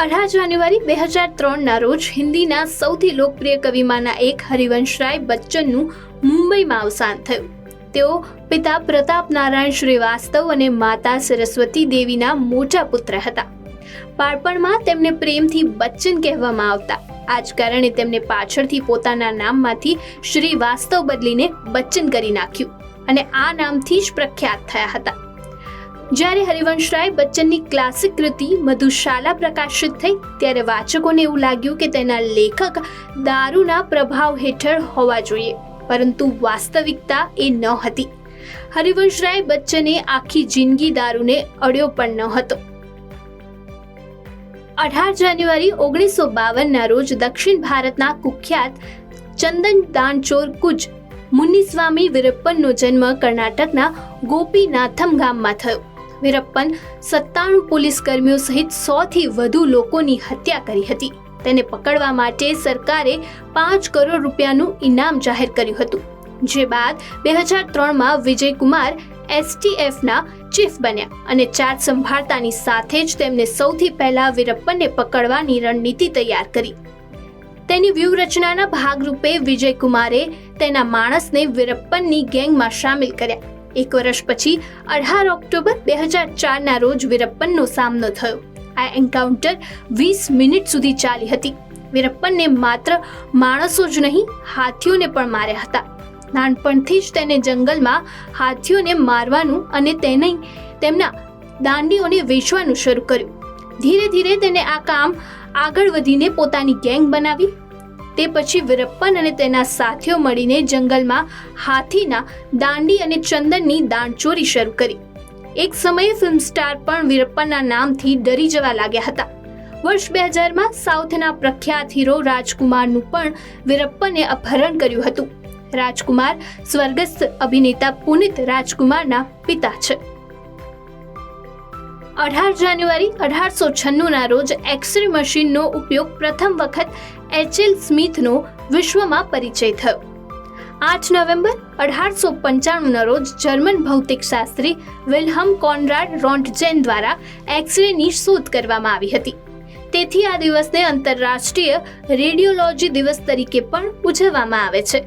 અઢાર જાન્યુઆરી બે હજાર ત્રણના રોજ હિન્દીના સૌથી લોકપ્રિય કવિમાંના એક હરિવંશ રાય બચ્ચનનું મુંબઈમાં અવસાન થયું. તેઓ પિતા પ્રતાપ નારાયણ શ્રીવાસ્તવ અને માતા સરસ્વતી દેવીના મોટા પુત્ર હતા. બાળપણમાં તેમને પ્રેમથી બચ્ચન કહેવામાં આવતા. આ જ કારણે તેમને પાછળથી પોતાના નામમાંથી શ્રીવાસ્તવ બદલીને બચ્ચન કરી નાખ્યું અને આ નામથી જ પ્રખ્યાત થયા હતા. જ્યારે હરિવંશરાય બચ્ચનની ક્લાસિક કૃતિ મધુશાલા પ્રકાશિત થઈ, ત્યારે વાચકોને એવું લાગ્યું કે તેના લેખક દારૂના પ્રભાવ હેઠળ હોવા જોઈએ, પરંતુ વાસ્તવિકતા એ ન હતી. હરિવંશરાય બચ્ચને આખી જિંદગી દારૂને અડ્યો પણ ન હતો. અઢાર જાન્યુઆરી ઓગણીસો બાવનના રોજ દક્ષિણ ભારતના કુખ્યાત ચંદન દાનચોર કુજ મુનિસ્વામી વિરપ્પનનો જન્મ કર્ણાટકના ગોપીનાથમ ગામમાં થયો. વિરપ્પન સત્તાણું પોલીસ કર્મીઓ સહિત સોથી વધુ લોકોની હત્યા કરી હતી. તેને પકડવા માટે સરકારે પાંચ કરોડ રૂપિયાનું ઇનામ જાહેર કર્યું હતું, જે બાદ બે હજાર ત્રણમાં વિજયકુમાર એસટીએફના ચીફ બન્યા અને ચાર્જ સંભાળતાની સાથે જ તેમને સૌથી પહેલા વીરપ્પનને પકડવાની રણનીતિ તૈયાર કરી. તેની વ્યૂહરચનાના ભાગરૂપે વિજયકુમારે તેના માણસને વીરપ્પનની ગેંગમાં સામેલ કર્યા. એક વર્ષ પછી અઢાર ઓક્ટોબર બે હજાર ચારના રોજ વીરપ્પનનો સામનો થયો. આ એન્કાઉન્ટર વીસ મિનિટ સુધી ચાલી હતી. વીરપ્પનને માત્ર માણસો જ નહીં, હાથીઓને પણ માર્યા હતા. નાનપણથી જ તેને જંગલમાં હાથીઓને મારવાનું અને તેને તેમના દાંડીઓને વેચવાનું શરૂ કર્યું. ધીરે ધીરે તેને આ કામ આગળ વધીને પોતાની ગેંગ બનાવી તે પછી વિરપ્પન અને તેના સાથીઓ મળીને જંગલમાં હાથીના દાંડી અને ચંદનની દાણચોરી શરૂ કરી. એક સમયે ફિલ્મ સ્ટાર પણ વિરપ્પનના નામથી ડરી જવા લાગ્યા હતા. વર્ષ બે હજારમાં સાઉથના પ્રખ્યાત હીરો રાજકુમારનું પણ વિરપ્પને અપહરણ કર્યું હતું. રાજકુમાર સ્વર્ગસ્થ અભિનેતા પુનિત રાજકુમારના પિતા છે. અઢાર જાન્યુઆરી અઢારસો છન્નુંના રોજ એક્સરે મશીનનો ઉપયોગ પ્રથમ વખત એચએલ સ્મિથનો વિશ્વમાં પરિચય થયો. આઠ નવેમ્બર અઢારસો પંચાણુંના રોજ જર્મન ભૌતિકશાસ્ત્રી વિલ્હમ કોનરાડ રોન્ટજેન દ્વારા એક્સરેની શોધ કરવામાં આવી હતી. તેથી આ દિવસને આંતરરાષ્ટ્રીય રેડિયોલોજી દિવસ તરીકે પણ ઉજવવામાં આવે છે.